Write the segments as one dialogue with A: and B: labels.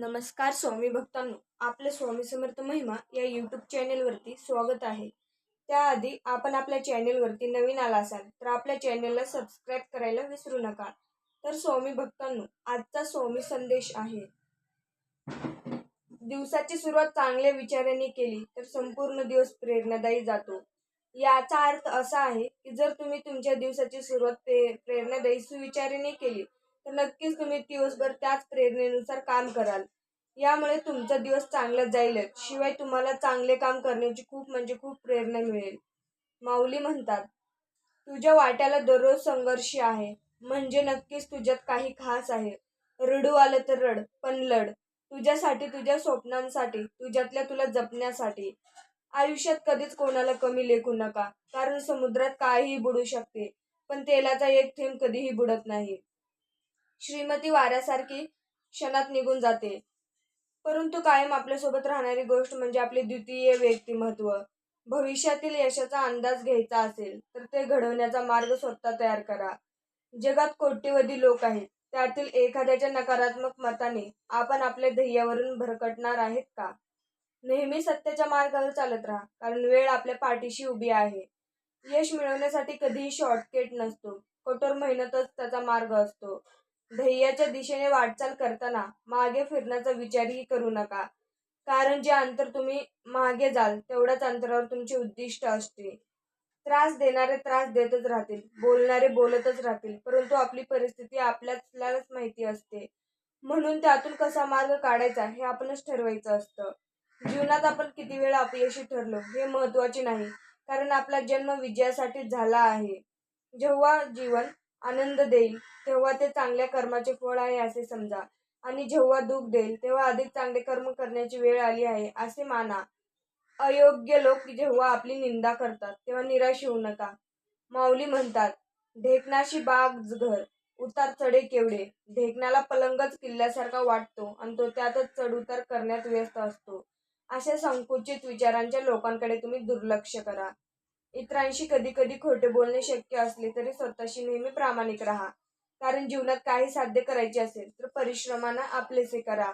A: नमस्कार स्वामी भक्तांनो आपलं स्वामी समर्थ महिमा या यूट्यूब चॅनेलवरती स्वागत आहे. त्याआधी आपण आपल्या चॅनेलवरती नवीन आला असाल तर आपल्या चॅनेलला सबस्क्राईब करायला विसरू नका. तर स्वामी भक्तांनो आजचा स्वामी संदेश आहे. दिवसाची सुरुवात चांगल्या विचाराने केली तर संपूर्ण दिवस प्रेरणादायी जातो. याचा अर्थ असा आहे की जर तुम्ही तुमच्या दिवसाची सुरुवात प्रेरणादायी सुविचाराने केली तर नक्कीच तुम्ही दिवसभर त्याच प्रेरणेनुसार काम कराल. यामुळे तुमचा दिवस चांगला जाईलच शिवाय तुम्हाला चांगले काम करण्याची खूप म्हणजे खूप प्रेरणा मिळेल. माऊली म्हणतात तुझ्या वाट्याला दररोज संघर्ष आहे. म्हणजे नक्कीच तुझ्यात काही खास आहे. रडू आलं तर रड पण लढ. तुझ्यासाठी तुझ्या स्वप्नांसाठी तुझ्यातल्या तुला जपण्यासाठी. आयुष्यात कधीच कोणाला कमी लेखू नका. कारण समुद्रात काहीही बुडू शकते. पण तेलाचा एक थेंब कधीही बुडत नाही. श्रीमती वाऱ्यासारखी क्षणात निघून जाते. परंतु कायम आपल्यासोबत राहणारी गोष्ट म्हणजे आपले द्वितीय व्यक्तिमत्व. भविष्यातील यशाचा अंदाज घ्यायचा असेल तर ते घडवण्याचा मार्ग स्वतः तयार करा. जगात कोट्यवधी लोक आहेत त्यातील एखाद्याच्या नकारात्मक मताने आपण आपल्या ध्येयावरून भरकटणार आहेत का? नेहमी सत्याच्या मार्गावर चालत राहा कारण वेळ आपल्या पाठीशी उभी आहे. यश मिळवण्यासाठी कधीही शॉर्टकट नसतो. कठोर मेहनतच त्याचा मार्ग असतो. ध्येयाच्या दिशेने वाटचाल करताना मागे फिरण्याचा विचारही करू नका. कारण जे अंतर तुम्ही मागे जाल तेवढ्याच अंतरावर तुमचे उद्दिष्ट असते त्रास देणारे त्रास देतच राहतील बोलणारे बोलतच राहतील परंतु आपली परिस्थिती आपल्यालाच माहिती असते. म्हणून त्यातून कसा मार्ग काढायचा हे आपणच ठरवायचं असतं. जीवनात आपण किती वेळा अपयशी ठरलो हे महत्त्वाचे नाही कारण आपला जन्म विजयासाठी झाला आहे. जेव्हा जीवन आनंद देईल. तेव्हा ते चांगल्या कर्माचे फळ आहे असे समजा. आणि जेव्हा दुःख देईल तेव्हा अधिक चांगले कर्म करण्याची वेळ आली आहे असे माना. अयोग्य लोक जेव्हा आपली निंदा करतात तेव्हा निराश होऊ नका. माऊली म्हणतात ढेकणाशी बाग घर उतार चढे केवढे. ढेकणाला पलंगच किल्ल्यासारखा वाटतो आणि तो त्यातच चढ उतार करण्यात व्यस्त असतो. अशा संकुचित विचारांच्या लोकांकडे तुम्ही दुर्लक्ष करा. इतरांशी कधी कधी खोटे बोलणे शक्य असले तरी स्वतःशी नेहमी प्रामाणिक राहा. कारण जीवनात काही साध्य करायचे असेल तर परिश्रमानं आपलेसे करा.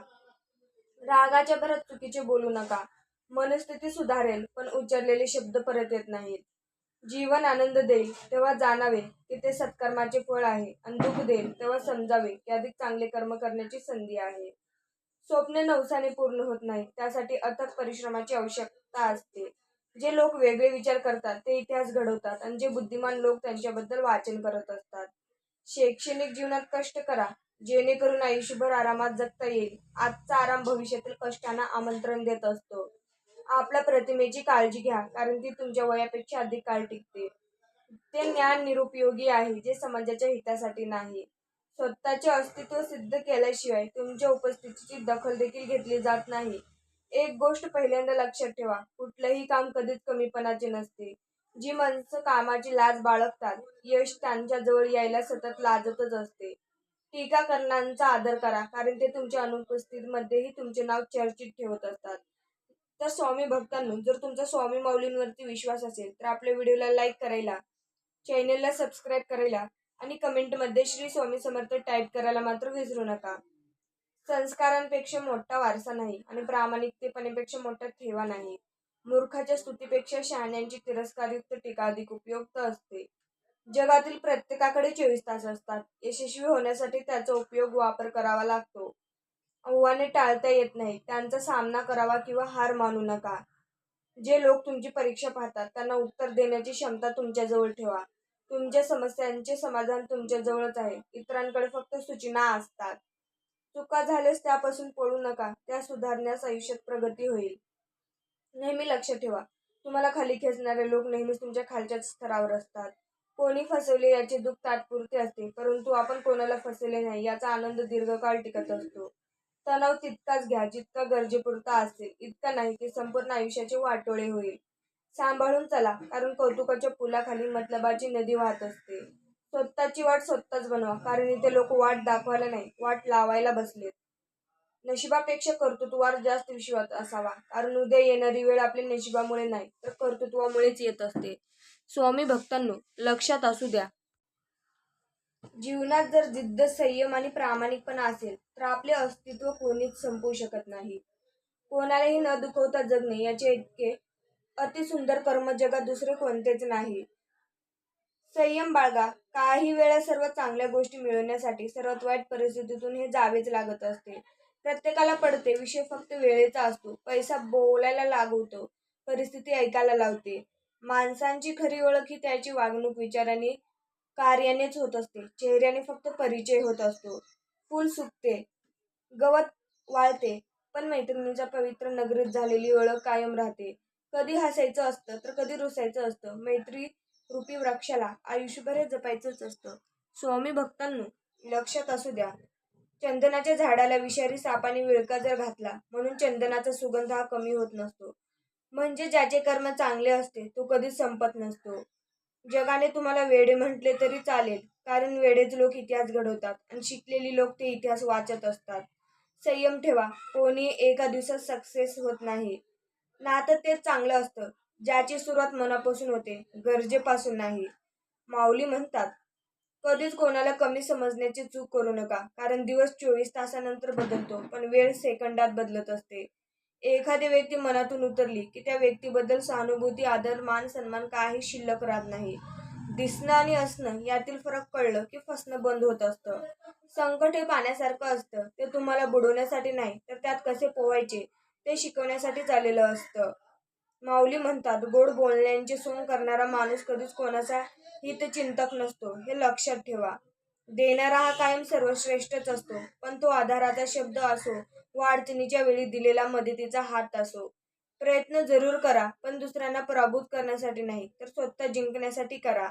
A: रागाच्या भरात चुकीचे बोलू नका. मनस्थिती सुधारेल पण उच्चारलेले शब्द परत येत नाहीत. जीवन आनंद देईल तेव्हा जाणावे की ते सत्कर्माचे फळ आहे आणि दुःख देईल तेव्हा समजावे की अधिक चांगले कर्म करण्याची संधी आहे. स्वप्ने नवसाने पूर्ण होत नाही त्यासाठी अथक परिश्रमाची आवश्यकता असते. जे लोक वेगळे विचार करतात ते इतिहास घडवतात आणि जे बुद्धिमान लोक त्यांच्याबद्दल वाचन करत असतात. शैक्षणिक जीवनात कष्ट करा जेणेकरून आयुष्यभर आरामात जगता येईल. आजचा आराम भविष्यातील कष्टांना आमंत्रण देत असतो. आपल्या प्रतिमेची काळजी घ्या कारण ती तुमच्या वयापेक्षा अधिक काळ टिकते. ते ज्ञान निरुपयोगी आहे जे समाजाच्या हितासाठी नाही. स्वतःचे अस्तित्व सिद्ध केल्याशिवाय तुमच्या उपस्थितीची दखल देखील घेतली जात नाही. एक गोष्ट पहिल्यांदा लक्षात ठेवा. कुठलंही काम कधीच कमीपणाचे नसते. जी माणसं कामाची लाज बाळगतात यश त्यांच्या जवळ यायला सतत लाजतच असते. टीकाकरणांचा आदर करा कारण ते तुमच्या अनुपस्थितीमध्येही तुमचे नाव चर्चित ठेवत असतात. तर स्वामी भक्तांनो जर तुमचा स्वामी माऊलींवरती विश्वास असेल तर आपल्या व्हिडिओला लाईक करायला चॅनेलला सबस्क्राईब करायला आणि कमेंटमध्ये श्री स्वामी समर्थ टाईप करायला मात्र विसरू नका. संस्कारांपेक्षा मोठा वारसा नाही आणि प्रामाणिकतेपणेपेक्षा मोठा ठेवा नाही. मूर्खाच्या स्तुतीपेक्षा शहाण्यांची तिरस्कारयुक्त टीका अधिक उपयुक्त असते. जगातील प्रत्येकाकडे चोवीस तास असतात. यशस्वी होण्यासाठी त्याचा उपयोग वापर करावा लागतो. आव्हाने टाळता येत नाही त्यांचा सामना करावा किंवा हार मानू नका. जे लोक तुमची परीक्षा पाहतात त्यांना उत्तर देण्याची क्षमता तुमच्याजवळ ठेवा. तुमच्या समस्यांचे समाधान तुमच्याजवळच आहे. इतरांकडे फक्त सूचना असतात. चुका झाल्यास त्यापासून पळू नका. त्या सुधारण्यास आयुष्यात प्रगती होईल. नेहमी लक्ष ठेवा. तुम्हाला खाली खेचणारे लोक नेहमीच तुमच्या खालच्याच स्तरावर असतात. कोणी फसवले याचे दुःख तात्पुरते असते परंतु आपण कोणाला फसवले नाही याचा आनंद दीर्घकाळ टिकत असतो. तणाव तितकाच घ्या जितका गरजेपुरता असेल इतका नाही की संपूर्ण आयुष्याचे वाटोळे होईल. सांभाळून चला कारण कौतुकाच्या पुलाखाली मतलबाची नदी वाहत असते. स्वतःची वाट स्वतःच बनवा. कारण इथे लोक वाट दाखवायला नाही वाट लावायला बसलेत. नशिबापेक्षा कर्तृत्वावर जास्त विश्वास असावा. कारण उद्या येणारी वेळ आपल्या नशिबामुळे नाही तर कर्तृत्वामुळेच येत असते. स्वामी भक्तांनो लक्षात असू द्या. जीवनात जर जिद्द संयम आणि प्रामाणिकपणा असेल तर आपले अस्तित्व कोणीच संपवू शकत नाही. कोणालाही न दुखवता जगणे याचे इतके अतिसुंदर कर्म जगात दुसरे कोणतेच नाही. संयम बाळगा काही वेळा सर्व चांगल्या गोष्टी मिळवण्यासाठी सर्वात वाईट परिस्थितीतून हे जावेच लागत असते. प्रत्येकाला पडते विषय फक्त वेळेचा असतो. पैसा बोलायला लागवतो परिस्थिती ऐकायला लावते. माणसांची खरी ओळख ही त्याची वागणूक विचाराने कार्यानेच होत असते. चेहऱ्याने फक्त परिचय होत असतो. फूल सुकते गवत वाळते. पण मैत्रिणीच्या पवित्र नगरीत झालेली ओळख कायम राहते. कधी हसायचं असतं तर कधी रुसायचं असतं. मैत्री रूपी वृक्षाला आयुष्यभर हे जपायचंच असतं. स्वामी भक्तांनो लक्षात असू द्या. चंदनाच्या झाडाला विषारी सापाने विळका जर घातला म्हणून चंदनाचा सुगंध हा कमी होत नसतो. म्हणजे ज्याचे कर्म चांगले असते तो कधीच संपत नसतो. जगाने तुम्हाला वेडे म्हटले तरी चालेल कारण वेडेच लोक इतिहास घडवतात आणि शिकलेली लोक ते इतिहास वाचत असतात. संयम ठेवा कोणी एका दिवसात सक्सेस होत नाही. ना तर तेच चांगलं असतं. ज्याची सुरुवात मनापासून होते गरजेपासून नाही. माऊली म्हणतात कधीच कोणाला कमी समजण्याची चूक करू नका कारण दिवस चोवीस तासानंतर बदलतो पण वेळ सेकंदात बदलत असते. एखादी व्यक्ती मनातून उतरली की त्या व्यक्तीबद्दल सहानुभूती आदर मान सन्मान काही शिल्लक राहत नाही. दिसणं आणि असणं यातील फरक कळलं की फसणं बंद होत असतं. संकट हे पाण्यासारखं असतं. ते तुम्हाला बुडवण्यासाठी नाही तर त्यात कसे पोवायचे ते शिकवण्यासाठी चाललेलं असतं. माऊली म्हणतात गोड बोलण्यांचे सोंग करणारा माणूस कधीच कोणाचा हितचिंतक नसतो. हे लक्षात ठेवा. देणारा हा कायम सर्वश्रेष्ठच असतो पण तो आधाराचा शब्द असो व अडचणीच्या वेळी दिलेला मदतीचा हात असो. प्रयत्न जरूर करा पण दुसऱ्यांना पराभूत करण्यासाठी नाही तर स्वतः जिंकण्यासाठी करा.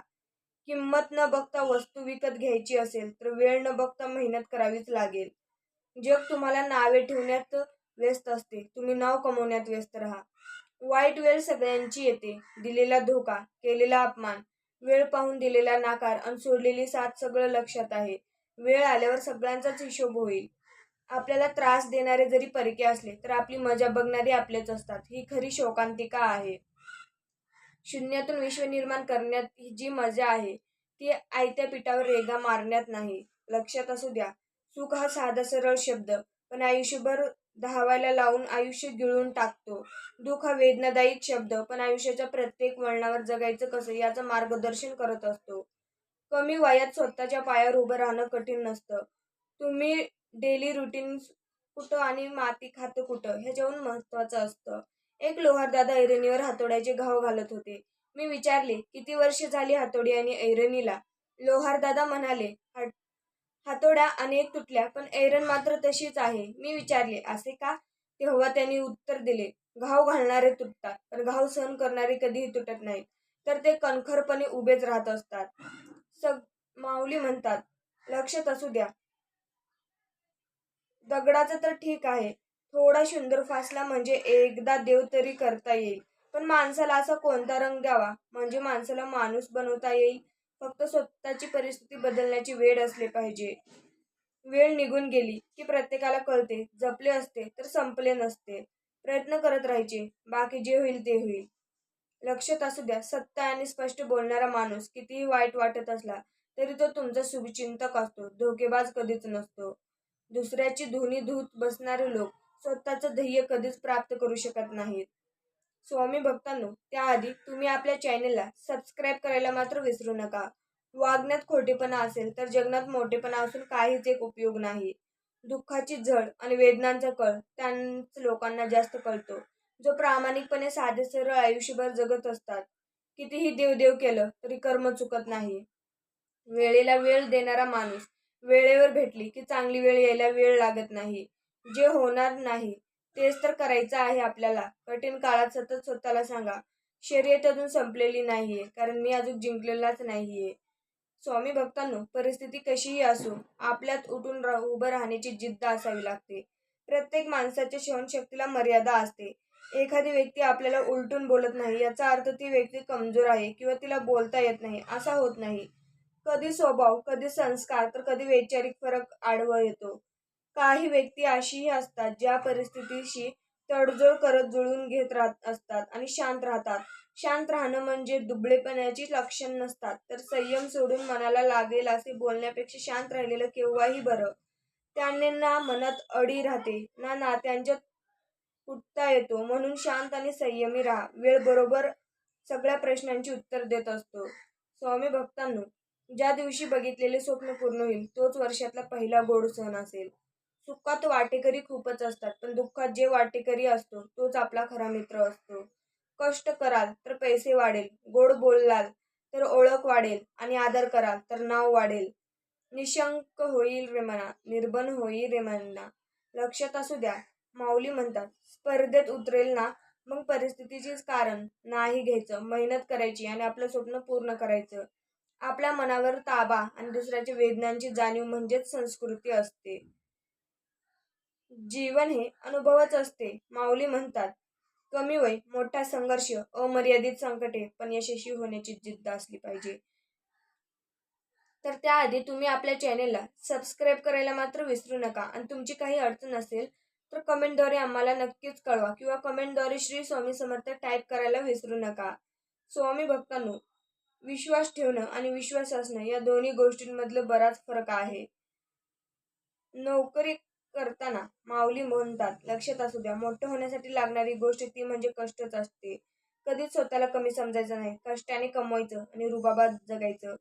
A: किंमत न बघता वस्तू विकत घ्यायची असेल तर वेळ न बघता मेहनत करावीच लागेल. जग तुम्हाला नावे ठेवण्यात व्यस्त असते तुम्ही नाव कमवण्यात व्यस्त राहा. वाईट वेळ सगळ्यांची येते. दिलेला धोका केलेला अपमान वेळ पाहून दिलेला नाकार आणि सोडलेली साथ सगळं लक्षात आहे. वेळ आल्यावर सगळ्यांचाच हिशोब होईल. आपल्याला त्रास देणारे जरी परके असले तर आपली मजा बघणारी आपलेच असतात. ही खरी शोकांतिका आहे. शून्यातून विश्व निर्माण करण्यात ही जी मजा आहे ती आयत्या पिठावर रेगा मारण्यात नाही. लक्षात असू द्या सुख हा साधा सरळ शब्द पण आयुष्यभर धावायला लावून आयुष्य गिळून टाकतो. दुःख हा वेदनादायी शब्द पण आयुष्याच्या प्रत्येक वळणावर जगायचं कसं याचं मार्गदर्शन करत असतो. कमी वयात स्वतःच्या पायावर उभं राहणं कठीण नसतं. तुम्ही डेली रुटीन कुठं आणि माती खातं कुठं ह्याच्याहून महत्वाचं असतं. एक लोहारदादा ऐरणीवर हातोड्याचे घाव घालत होते. मी विचारले किती वर्ष झाली हातोडी आणि ऐरणीला? लोहारदादा म्हणाले हातोड्या अनेक तुटल्या पण एरन मात्र तशीच आहे. मी विचारले असे का? तेव्हा त्यांनी उत्तर दिले घाव घालणारे तुटतात पण घाव सहन करणारे कधीही तुटत नाहीत. तर ते कणखरपणे उभेच राहत असतात. सग माऊली म्हणतात लक्षात असू द्या. दगडाचं तर ठीक आहे. थोडा सुंदर फासला म्हणजे एकदा देव तरी करता येईल. पण माणसाला असा कोणता रंग द्यावा? म्हणजे माणसाला माणूस बनवता येईल? फक्त स्वतःची परिस्थिती बदलण्याची वेळ असले पाहिजे. वेळ निघून गेली की प्रत्येकाला कळते जपले असते तर संपले नसते. प्रयत्न करत राहायचे बाकी जे होईल ते होईल. लक्षात असू द्या सत्य आणि स्पष्ट बोलणारा माणूस कितीही वाईट वाटत असला तरी तो तुमचा शुभचिंतक असतो धोकेबाज कधीच नसतो. दुसऱ्याची धुनी धूत बसणारे लोक स्वतःचं ध्येय कधीच प्राप्त करू शकत नाहीत. स्वामी भक्तांनो त्याआधी तुम्ही आपल्या चॅनेलला सबस्क्राईब करायला मात्र विसरू नका. वागण्यात खोटेपणा असेल तर जगण्यात मोठेपणा असून काहीच एक उपयोग नाही. दुःखाची झड आणि वेदनांचा कळ त्यांच लोकांना जास्त कळतो. जो प्रामाणिकपणे साधे सरळ आयुष्यभर जगत असतात. कितीही देवदेव केलं तरी कर्म चुकत नाही. वेळेला वेळ देणारा माणूस वेळेवर भेटली की चांगली वेळ यायला वेळ लागत नाही. जे होणार नाही तेच तर करायचं आहे आपल्याला. कठीण काळात सतत स्वतःला सांगा शर्यत अजून संपलेली नाहीये कारण मी अजून जिंकलेलाच नाहीये. स्वामी भक्तांनो परिस्थिती कशीही असो आपल्यात उठून रा उभं राहण्याची जिद्द असावी लागते. प्रत्येक माणसाच्या सहनशक्तीला मर्यादा असते. एखादी व्यक्ती आपल्याला उलटून बोलत नाही याचा अर्थ ती व्यक्ती कमजोर आहे किंवा तिला बोलता येत नाही असा होत नाही. कधी स्वभाव कधी संस्कार तर कधी वैचारिक फरक आडवा येतो. काही व्यक्ती अशीही असतात ज्या परिस्थितीशी तडजोड करत जुळून घेत राहत असतात आणि शांत राहतात. शांत राहणं म्हणजे दुबळेपणाची लक्षण नसतात तर संयम सोडून मनाला लागेल असे बोलण्यापेक्षा शांत राहिलेलं केव्हाही बरं. त्याने ना मनात अडी राहते ना नात्यांच्यात फुटता येतो म्हणून शांत आणि संयमी राहा. वेळ बरोबर सगळ्या प्रश्नांची उत्तर देत असतो. स्वामी भक्तांनो ज्या दिवशी बघितलेले स्वप्न पूर्ण होईल तोच वर्षातला पहिला गोड सण असेल. सुखात वाटेकरी खूपच असतात पण दुःखात जे वाटेकरी असतो तोच आपला खरा मित्र असतो. कष्ट कराल तर पैसे वाढेल गोड बोललाल तर ओळख वाढेल आणि आदर कराल तर नाव वाढेल. निशंक होईल रे मना निर्बन होईल रे मना. लक्षात असू द्या माऊली म्हणतात स्पर्धेत उतरेल ना मग परिस्थितीचेच कारण नाही घ्यायचं मेहनत करायची आणि आपलं स्वप्न पूर्ण करायचं. आपल्या मनावर ताबा आणि दुसऱ्याच्या वेदनांची जाणीव म्हणजेच संस्कृती असते. जीवन हे अनुभवच असते माऊली म्हणतात. कमी वय मोठा संघर्ष अमर्यादित संकटे पण यशस्वी होण्याची जिद्द असली पाहिजे. तर त्याआधी तुम्ही आपल्या चॅनेलला सबस्क्राईब करायला मात्र विसरू नका आणि तुमची काही अडचण असेल तर कमेंटद्वारे आम्हाला नक्कीच कळवा किंवा कमेंटद्वारे श्री स्वामी समर्थ टाईप करायला विसरू नका. स्वामी भक्तांनो विश्वास ठेवणं आणि विश्वास असणं या दोन्ही गोष्टींमधलं बराच फरक आहे. नोकरी करताना माऊली म्हणतात लक्षात असू द्या मोठं होण्यासाठी लागणारी गोष्ट ती म्हणजे कष्टच असते. कधीच स्वतःला कमी समजायचं नाही. कष्टाने कमवायचं आणि रुबाबात जगायचं.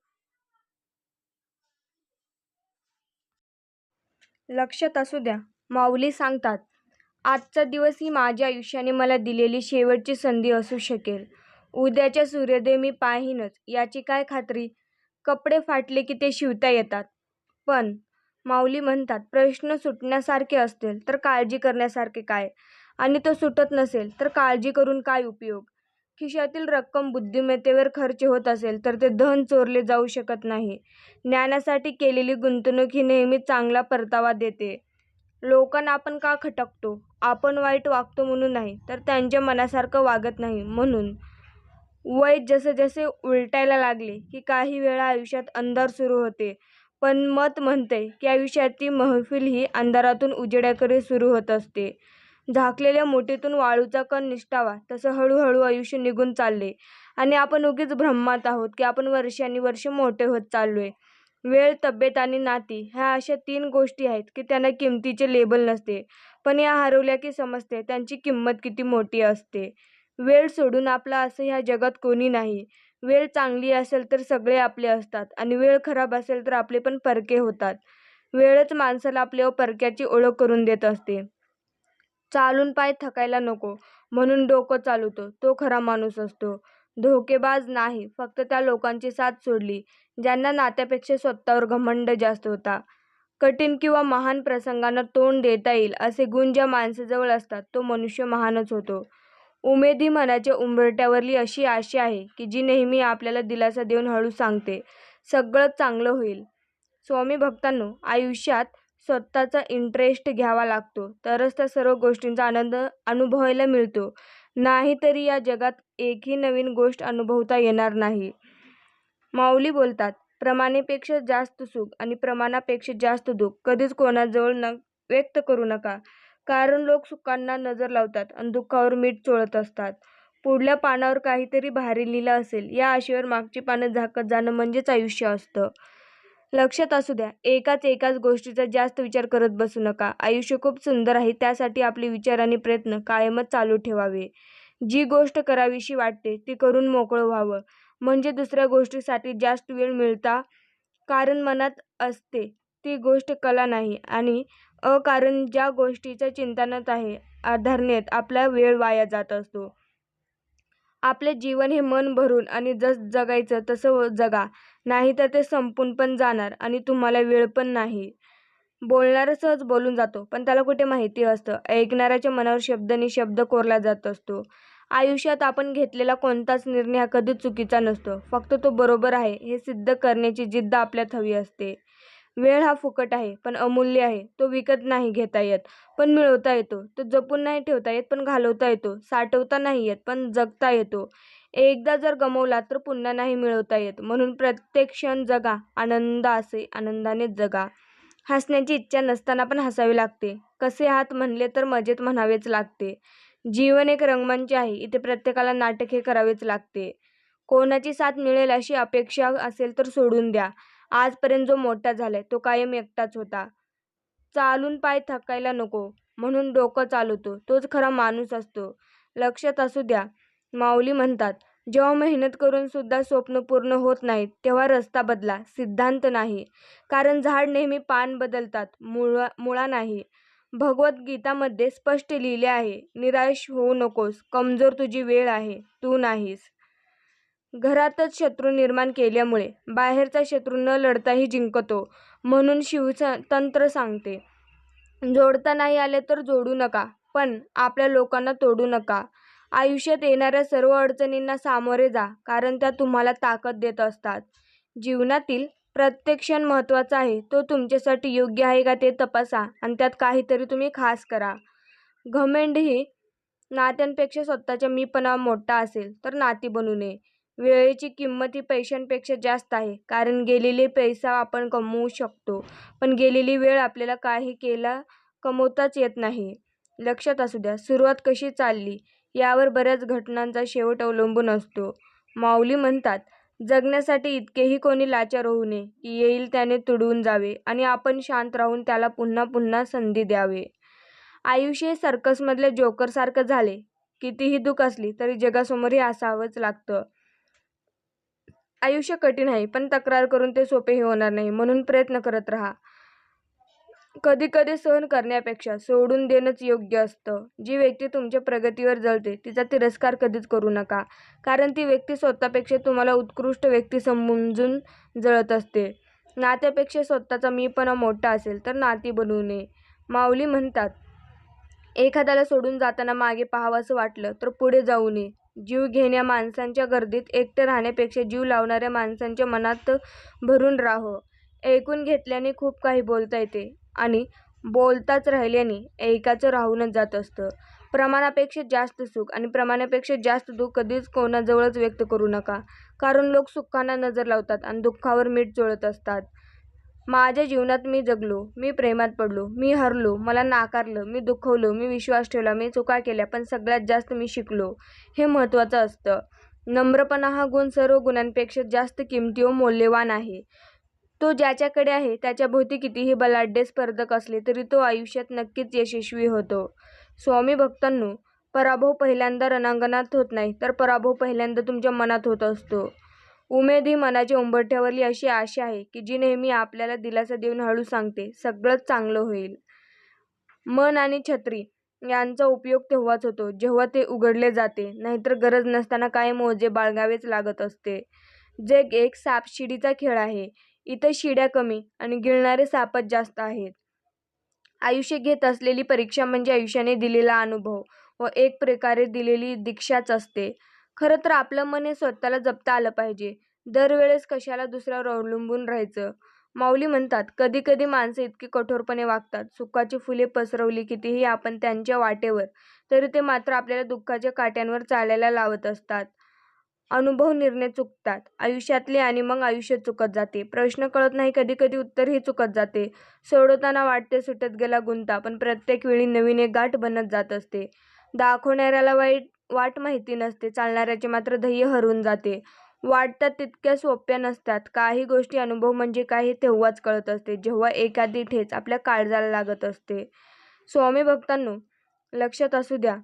A: लक्षात असू द्या माऊली सांगतात आजचा दिवस ही माझ्या आयुष्याने मला दिलेली शेवटची संधी असू शकेल. उद्याच्या सूर्योदय मी पाहीनच याची काय खात्री? कपडे फाटले की ते शिवता येतात. पण माऊली म्हणतात प्रश्न सुटण्यासारखे असतील तर काळजी करण्यासारखे काय? आणि तो सुटत नसेल तर काळजी करून काय उपयोग? खिशातील रक्कम बुद्धिमत्तेवर खर्च होत असेल तर ते धन चोरले जाऊ शकत नाही. ज्ञानासाठी केलेली गुंतवणूक ही नेहमी चांगला परतावा देते. लोकांना आपण का खटकतो? आपण वाईट वागतो म्हणून नाही तर त्यांच्या मनासारखं वागत नाही म्हणून. वय जसे जसे उलटायला लागले की काही वेळा आयुष्यात अंधार सुरू होते. पण मत म्हणते की आयुष्याची महफिल ही अंधारातून उजेड्याकडे सुरू होत असते. झाकलेल्या मोठीतून वाळूचा कण निष्ठावा तसं हळूहळू आयुष्य निघून चालले. आणि आपण उगीच भ्रमात आहोत की आपण वर्षांनी वर्ष मोठे होत चाललोय. वेळ तब्येत आणि नाती ह्या अशा तीन गोष्टी आहेत की त्यांना किमतीचे लेबल नसते. पण या हरवल्या की समजते त्यांची किंमत किती मोठी असते. वेळ सोडून आपला असं ह्या जगात कोणी नाही. वेळ चांगली असेल तर सगळे आपले असतात आणि वेळ खराब असेल तर आपले पण परके होतात. वेळच माणसाला आपल्या परक्याची ओळख करून देत असते. चालून पाय थकायला नको म्हणून डोकं चालवतो. तो खरा माणूस असतो. धोकेबाज नाही फक्त त्या लोकांची साथ सोडली ज्यांना नात्यापेक्षा स्वतःवर घमंड जास्त होता. कठीण किंवा महान प्रसंगांना तोंड देता येईल असे गुण ज्या माणसाजवळ असतात तो मनुष्य महानच होतो. उमेदी मनाच्या उंबरट्यावरली अशी आशा आहे की जी नेहमी आपल्याला दिलासा देऊन हळू सांगते. सगळं चांगलं होईल. स्वामी भक्तांनो आयुष्यात स्वतःचा इंटरेस्ट घ्यावा लागतो. तरच त्या सर्व गोष्टींचा आनंद अनुभवायला मिळतो. नाहीतरी या जगात एकही नवीन गोष्ट अनुभवता येणार नाही. माऊली बोलतात प्रमाणेपेक्षा जास्त सुख आणि प्रमाणापेक्षा जास्त दुःख कधीच कोणाजवळ न व्यक्त करू नका. कारण लोक सुखांना नजर लावतात आणि दुःखावर मीठ चोळत असतात. पुढल्या पानावर काहीतरी भारी लिहिलं असेल या आशेवर मागची पानं झाकत जाणं म्हणजेच आयुष्य असतं. लक्षात असू द्या एकाच एकाच गोष्टीचा जास्त विचार करत बसू नका. आयुष्य खूप सुंदर आहे त्यासाठी आपले विचार आणि प्रयत्न कायमच चालू ठेवावे. जी गोष्ट करावीशी वाटते ती करून मोकळं व्हावं. म्हणजे दुसऱ्या गोष्टीसाठी जास्त वेळ मिळता कारण मनात असते ती गोष्ट कला नाही आणि अकारण ज्या गोष्टीच्या चिंतनात आहे आधारणेत आपला वेळ वाया जात असतो. आपले जीवन हे मन भरून आणि जस जगायचं तसं जगा नाही तर ते संपून पण जाणार आणि तुम्हाला वेळ पण नाही. बोलणारा सहज बोलून जातो पण त्याला कुठे माहिती असतं? ऐकणाऱ्याच्या मनावर शब्द शब्द कोरला जात असतो. आयुष्यात आपण घेतलेला कोणताच निर्णय हा कधीच चुकीचा नसतो. फक्त तो बरोबर आहे हे सिद्ध करण्याची जिद्द आपल्यात हवी असते. वेळ हा फुकट आहे पण अमूल्य आहे. तो विकत नाही घेता येत पण मिळवता येतो. तो जपून नाही ठेवता येत पण घालवता येतो. साठवता नाही येत पण जगता येतो. एकदा जर गमवला तर पुन्हा नाही मिळवता येत. म्हणून प्रत्येक क्षण जगा. आनंद असे आनंदाने जगा. हसण्याची इच्छा नसताना पण हसावी लागते. कसे हात म्हणले तर मजेत म्हणावेच लागते. जीवन एक रंगमंच आहे. इथे प्रत्येकाला नाटक हे करावेच लागते. कोणाची साथ मिळेल अशी अपेक्षा असेल तर सोडून द्या. आजपर्यंत जो मोठा झालाय तो कायम एकटाच होता. चालून पाय थकायला नको म्हणून डोकं चालवतो. तोच खरा माणूस असतो. लक्षात असू द्या माऊली म्हणतात जेव्हा मेहनत करून सुद्धा स्वप्न पूर्ण होत नाहीत तेव्हा रस्ता बदला सिद्धांत नाही. कारण झाड नेहमी पान बदलतात मुळा मुळा नाही. भगवद्गीतामध्ये स्पष्ट लिहिले आहे निराश होऊ नकोस कमजोर तुझी वेळ आहे तू नाहीस. घरातच शत्रू निर्माण केल्यामुळे बाहेरचा शत्रू न लढताही जिंकतो म्हणून शिवतंत्र सांगते. जोडता नाही आले तर जोडू नका पण आपल्या लोकांना तोडू नका. आयुष्यात येणाऱ्या सर्व अडचणींना सामोरे जा कारण त्या तुम्हाला ताकद देत असतात. जीवनातील प्रत्येक क्षण महत्त्वाचा आहे तो तुमच्यासाठी योग्य आहे का ते तपासा आणि त्यात काहीतरी तुम्ही खास करा. घमेंड ही नात्यांपेक्षा स्वतःच्या मीपणा मोठा असेल तर नाती बनू नये. वेळेची किंमत ही पैशांपेक्षा जास्त आहे. कारण गेलेले पैसा आपण कमवू शकतो. पण गेलेली वेळ आपल्याला काही केला कमवताच येत नाही. लक्षात असू द्या सुरुवात कशी चालली यावर बऱ्याच घटनांचा शेवट अवलंबून असतो. माऊली म्हणतात जगण्यासाठी इतकेही कोणी लाचार होऊ नये. की येईल त्याने तुडवून जावे आणि आपण शांत राहून त्याला पुन्हा पुन्हा संधी द्यावे. आयुष्य हे सर्कसमधल्या जोकरसारखं झाले. कितीही दुःख असली तरी जगासमोरही असावंच लागतं. आयुष्य कठीण आहे पण तक्रार करून ते सोपेही होणार नाही म्हणून प्रयत्न करत राहा. कधी कधी सहन करण्यापेक्षा सोडून देणंच योग्य असतं. जी व्यक्ती तुमच्या प्रगतीवर जळते तिचा तिरस्कार कधीच करू नका. कारण ती व्यक्ती स्वतःपेक्षा तुम्हाला उत्कृष्ट व्यक्ती समजून जळत असते. नात्यापेक्षा स्वतःचा मीपणा मोठा असेल तर नाती बनवू नये. माऊली म्हणतात एखाद्याला सोडून जाताना मागे पाहावंसं वाटलं तर पुढे जाऊ नये. जीव घेण्या माणसांच्या गर्दीत एकटं राहण्यापेक्षा जीव लावणाऱ्या माणसांच्या मनात भरून राहावं ऐकून घेतल्याने खूप काही बोलता येते आणि बोलताच राहिल्याने ऐकाचं राहूनच जात असतं. प्रमाणापेक्षा जास्त सुख आणि प्रमाणापेक्षा जास्त दुःख कधीच कोणाजवळच व्यक्त करू नका. कारण लोक सुखांना नजर लावतात आणि दुःखावर मीठ चोळत असतात. माझ्या जीवनात मी जगलो मी प्रेमात पडलो मी हरलो मला नाकारलं मी दुखवलो मी विश्वास ठेवला मी चुका केल्या पण सगळ्यात जास्त मी शिकलो. हे महत्त्वाचं असतं. नम्रपणा हा गुण सर्व गुणांपेक्षा जास्त किमती व मौल्यवान आहे. तो ज्याच्याकडे आहे त्याच्याभोवती कितीही बलाढ्य स्पर्धक असले तरी तो आयुष्यात नक्कीच यशस्वी होतो. स्वामी भक्तांनो पराभव पहिल्यांदा रणांगणात होत नाही तर पराभव पहिल्यांदा तुमच्या मनात होत असतो. उमेद ही मनाच्या उंबरठ्यावरली अशी आशा आहे की जी नेहमी आपल्याला दिलासा देऊन हळू सांगते सगळंच चांगलं होईल. मन आणि छत्री यांचा उपयोग तेव्हाच होतो जेव्हा ते उघडले जाते. नाहीतर गरज नसताना काय मोजे बाळगावेच लागत असते. जग एक सापशिडीचा खेळ आहे. इथं शिड्या कमी आणि गिळणारे सापच जास्त आहेत. आयुष्य घेत असलेली परीक्षा म्हणजे आयुष्याने दिलेला अनुभव व एक प्रकारे दिलेली दीक्षाच असते. खरं तर आपलं मन हे स्वतःला जपता आलं पाहिजे. दरवेळेस कशाला दुसऱ्यावर अवलंबून राहायचं? माऊली म्हणतात कधी कधी माणसं इतकी कठोरपणे वागतात. सुखाची फुले पसरवली कितीही आपण त्यांच्या वाटेवर तरी ते मात्र आपल्याला दुःखाच्या काट्यांवर चालायला लावत असतात. अनुभव निर्णय चुकतात. आयुष्यातले आणि मग आयुष्य चुकत जाते. प्रश्न कळत नाही कधी कधी उत्तरही चुकत जाते. सोडवताना वाटते सुटत गेला गुंता पण प्रत्येक वेळी नवीन एक गाठ बनत जात असते. दाखवणाऱ्याला वाईट वाट माहिती नसते. चालणाऱ्याचे मात्र ध्येय हरवून जाते. वाटतात तितक्या सोप्या नसतात. काही गोष्टी अनुभव म्हणजे काही तेव्हाच कळत असते. जेव्हा एखादी ठेच आपल्या काळजाला लागत असते. स्वामी भक्तांनो लक्षात असू द्या.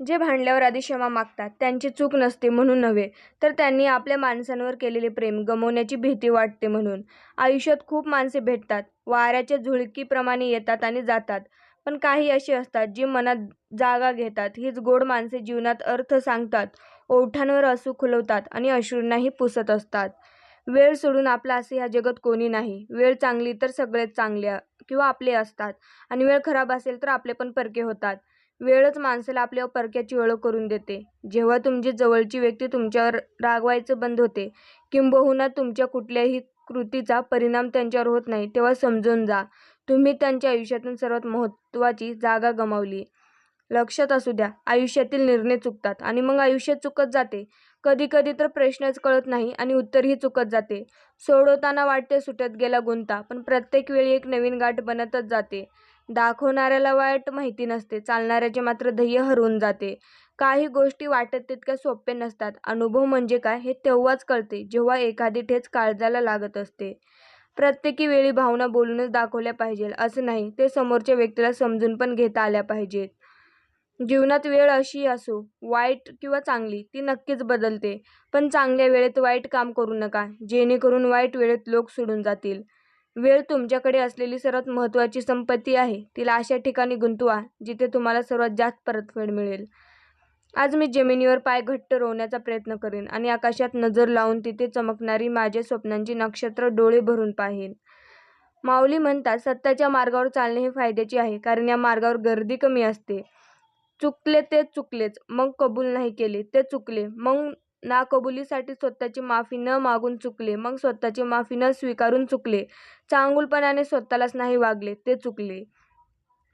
A: जे भांडल्यावर आधी क्षमा मागतात त्यांची चूक नसते म्हणून नव्हे तर त्यांनी आपल्या माणसांवर केलेले प्रेम गमवण्याची भीती वाटते म्हणून. आयुष्यात खूप माणसे भेटतात. वाऱ्याच्या झुळकीप्रमाणे येतात आणि जातात. पण काही अशी असतात जी मनात जागा घेतात. हीच गोड माणसे जीवनात अर्थ सांगतात ओठांवर असू खुलवतात आणि अश्रूंनाही पुसत असतात. वेळ सोडून आपला असे ह्या जगात कोणी नाही. वेळ चांगली तर सगळेच चांगले किंवा आपले असतात आणि वेळ खराब असेल तर आपले पण परके होतात. वेळच माणसाला आपल्या परक्याची ओळख करून देते. जेव्हा तुमची जवळची व्यक्ती तुमच्यावर रागवायचं बंद होते किंबहुना तुमच्या कुठल्याही कृतीचा परिणाम त्यांच्यावर होत नाही तेव्हा समजून जा. तुम्ही त्यांच्या आयुष्यातून सर्वात महत्त्वाची जागा गमावली. लक्षात असू द्या आयुष्यातील निर्णय चुकतात आणि मग आयुष्य चुकत जाते. कधी कधी तर प्रश्नच कळत नाही आणि उत्तरही चुकत जाते. सोडवताना वाटते सुटत गेला गुंता पण प्रत्येक वेळी एक नवीन गाठ बनतच जाते. दाखवणाऱ्याला वाईट माहिती नसते चालणाऱ्याचे मात्र ध्येय हरवून जाते. काही गोष्टी वाटत तितक्या सोप्या नसतात. अनुभव म्हणजे काय हे तेव्हाच कळते जेव्हा एखादी ठेच काळजाला लागत असते. प्रत्येकी वेळी भावना बोलूनच दाखवल्या पाहिजे असं नाही ते समोरच्या व्यक्तीला समजून पण घेता आल्या पाहिजेत. जीवनात वेळ अशी असो वाईट किंवा चांगली ती नक्कीच बदलते. पण चांगल्या वेळेत वाईट काम करू नका जेणेकरून वाईट वेळेत लोक सोडून जातील. वेळ तुमच्याकडे असलेली सर्वात महत्त्वाची संपत्ती आहे तिला अशा ठिकाणी गुंतवा जिथे तुम्हाला सर्वात जास्त परतफेड मिळेल. आज मी जमिनीवर पाय घट्ट रोवण्याचा प्रयत्न करेन आणि आकाशात नजर लावून तिथे चमकणारी माझ्या स्वप्नांची नक्षत्र डोळे भरून पाहेन. माऊली म्हणतात सत्याच्या मार्गावर चालणे हे फायद्याचे आहे कारण या मार्गावर गर्दी कमी असते. चुकले ते चुकलेच मग कबूल नाही केले ते चुकले मग नाकबुलीसाठी स्वतःची माफी न मागून चुकले मग स्वतःची माफी न स्वीकारून चुकले चांगुलपणाने स्वतःलाच नाही वागले ते चुकले.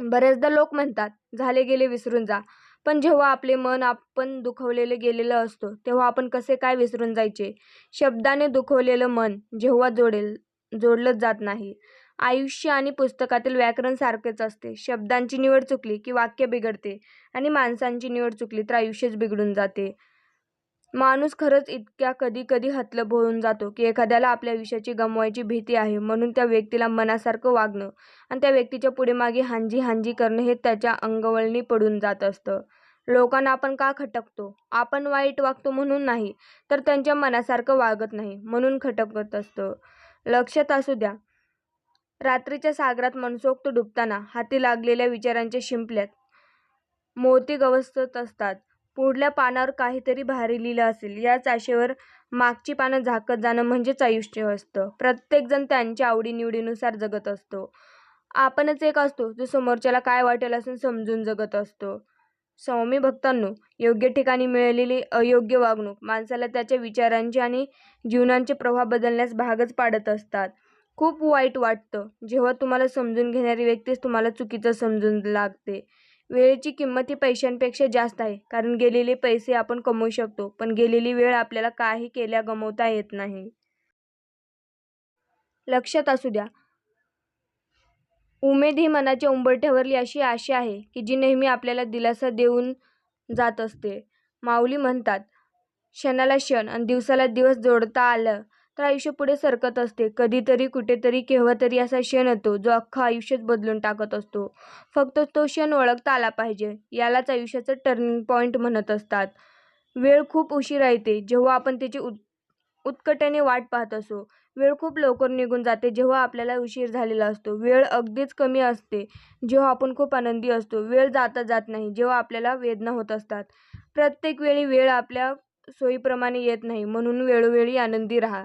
A: बऱ्याचदा लोक म्हणतात झाले गेले विसरून जा. पण जेव्हा आपले मन आपण दुखवलेले गेलेलं असतो तेव्हा आपण कसे काय विसरून जायचे? शब्दाने दुखवलेलं मन जेव्हा जोडेल जोडलंच जात नाही. आयुष्य आणि पुस्तकातील व्याकरण सारखेच असते. शब्दांची निवड चुकली की वाक्य बिघडते आणि माणसांची निवड चुकली तर आयुष्यच बिघडून जाते. माणूस खरंच इतक्या कधी कधी हतलब होऊन जातो की एखाद्याला आपल्या विषयाची गमवायची भीती आहे म्हणून त्या व्यक्तीला मनासारखं वागणं आणि त्या व्यक्तीच्या पुढे मागे हांजी हांजी करणं हे त्याच्या अंगवळणी पडून जात असतं. लोकांना आपण का खटकतो? आपण वाईट वागतो म्हणून नाही तर त्यांच्या मनासारखं वागत नाही म्हणून खटकत असतं. लक्षात असू द्या रात्रीच्या सागरात मनसोक्त डुबताना हाती लागलेल्या विचारांच्या शिंपल्यात मोती गवसत असतात. पुढल्या पानावर काहीतरी भारी लिहिलं असेल. याच आशेवर मागची पानं झाकत जाणं म्हणजेच आयुष्य असतं. प्रत्येकजण त्यांच्या आवडीनिवडीनुसार जगत असतो. आपणच एक असतो जो समोरच्याला काय वाटेल असं समजून जगत असतो. स्वामी भक्तांनो योग्य ठिकाणी मिळालेली अयोग्य वागणूक माणसाला त्याच्या विचारांचे आणि जीवनांचे प्रवाह बदलण्यास भागच पाडत असतात. खूप वाईट वाटतं. जेव्हा तुम्हाला समजून घेणारी व्यक्तीच तुम्हाला चुकीचं समजून लागते. वेळेची किंमत ही पैशांपेक्षा जास्त आहे. कारण गेलेले पैसे आपण कमवू शकतो पण गेलेली वेळ आपल्याला काही केल्या गमवता येत नाही. लक्षात असू द्या. उमेद ही मनाच्या उंबरठ्यावरली अशी आशा आहे की जी नेहमी आपल्याला दिलासा देऊन जात असते. माऊली म्हणतात क्षणाला क्षण आणि दिवसाला दिवस जोडता आलं तर आयुष्य पुढे सरकत असते. कधीतरी कुठेतरी केव्हा तरी असा क्षण येतो जो अख्खा आयुष्यच बदलून टाकत असतो. फक्त तो क्षण ओळखता आला पाहिजे. यालाच आयुष्याचं टर्निंग पॉईंट म्हणत असतात. वेळ खूप उशिरा येते जेव्हा आपण त्याची उत उत्कटाने वाट पाहत असो. वेळ खूप लवकर निघून जाते जेव्हा आपल्याला उशीर झालेला असतो. वेळ अगदीच कमी असते जेव्हा आपण खूप आनंदी असतो. वेळ जाता जात नाही जेव्हा आपल्याला वेदना होत असतात. प्रत्येक वेळी वेळ आपल्या सोयीप्रमाणे येत नाही म्हणून वेळोवेळी आनंदी राहा.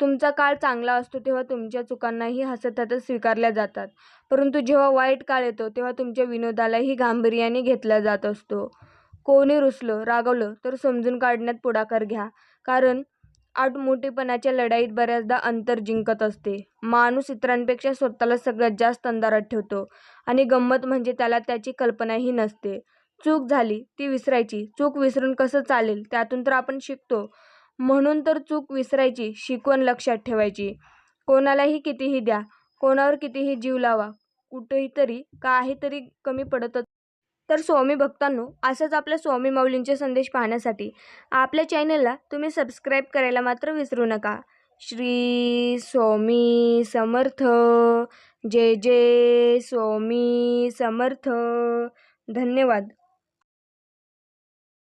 A: तुमचा काळ चांगला असतो तेव्हा तुमच्या चुकांनाही हसत हसत स्वीकारल्या जातात. परंतु जेव्हा वाईट काळ येतो तेव्हा तुमच्या विनोदालाही गांभीर्याने घेतला जात असतो. कोणी रुसलं रागवलं तर समजून काढण्यात पुढाकार घ्या. कारण आटमोठेपणाच्या लढाईत बऱ्याचदा अंतर जिंकत असते. माणूस इतरांपेक्षा स्वतःला सगळ्यात जास्त अंधारात ठेवतो आणि गंमत म्हणजे त्याला त्याची कल्पनाही नसते. चूक झाली ती विसरायची. चूक विसरून कसं चालेल त्यातून तर आपण शिकतो. म्हणून तर चूक विसरायची शिकवण लक्षात ठेवायची. कोणालाही कितीही द्या कोणावर कितीही जीव लावा कुठेही तरी काहीतरी कमी पडतच. तर स्वामी भक्तांनो असंच आपल्या स्वामी माऊलींचे संदेश पाहण्यासाठी आपल्या चॅनलला तुम्ही सबस्क्राईब करायला मात्र विसरू नका. श्री स्वामी समर्थ. जय जय स्वामी समर्थ. धन्यवाद.